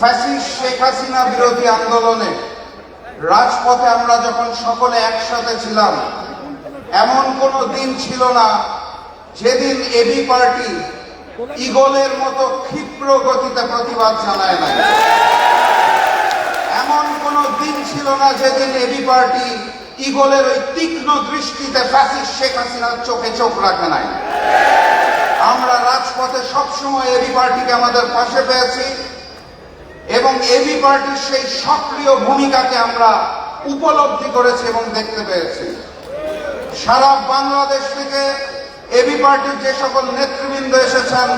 Fascist Sheikh Hasina বিরোধী আন্দোলনে রাজপথে আমরা যখন সকলে একসাথে ছিলাম, এমন কোনো দিন ছিল না যেদিন এবি পার্টি ইগলের মতো ক্ষিপ্র গতিতে প্রতিবাদ জানায় নাই। এমন কোন দিন ছিল না যেদিন এবি পার্টি ইগলের ওই তীক্ষ্ণ দৃষ্টিতে ফ্যাসিস্ট শেখ হাসিনার চোখে চোখ রাখে নাই। আমরা রাজপথে সবসময় এবি পার্টিকে আমাদের পাশে পেয়েছি। এবং এবি পার্টির সেই সক্রিয় ভূমিকাকে আমরা উপলব্ধি করেছি এবং দেখতে পেয়েছি। সারা বাংলাদেশ থেকে এবি পার্টির যে সকল নেতৃবৃন্দ এসেছেন,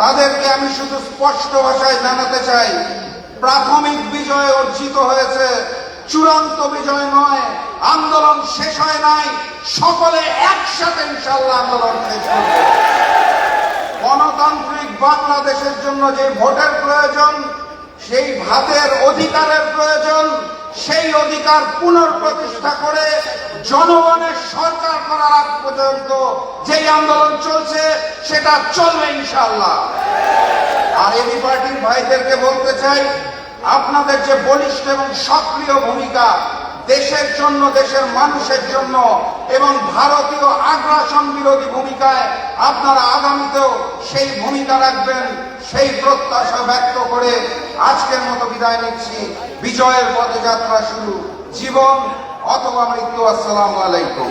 তাদেরকে আমি শুধু স্পষ্ট ভাষায় জানাতে চাই, প্রাথমিক বিজয় অর্জিত হয়েছে, চূড়ান্ত বিজয় নয়, আন্দোলন শেষ হয় নাই, সকলে একসাথে ইনশাল্লাহ আন্দোলন শেষ গণতান্ত্রিক বাংলাদেশের জন্য যে ভোটের প্রয়োজন সেই ভাতের অধিকারের প্রয়োজন, সেই অধিকার পুনর্প্রতিষ্ঠা করে জনগণের সরকার করার আগ পর্যন্ত যেই আন্দোলন চলছে, সেটা চলবে ইনশাল্লাহ আর এবি পার্টির ভাইদেরকে বলতে চাই, আপনাদের যে বলিষ্ঠ এবং সক্রিয় ভূমিকা, দেশের জন্য, দেশের মানুষের জন্য এবং ভারতীয় আগ্রাসন বিরোধী ভূমিকায় আপনারা আগামীতেও সেই ভূমিকা রাখবেন, সেই প্রত্যাশা ব্যক্ত করে আজকের মতো বিদায় নিচ্ছি। বিজয়ের পথে যাত্রা শুরু। জীবন অথবা মৃত্যু আসসালামু আলাইকুম।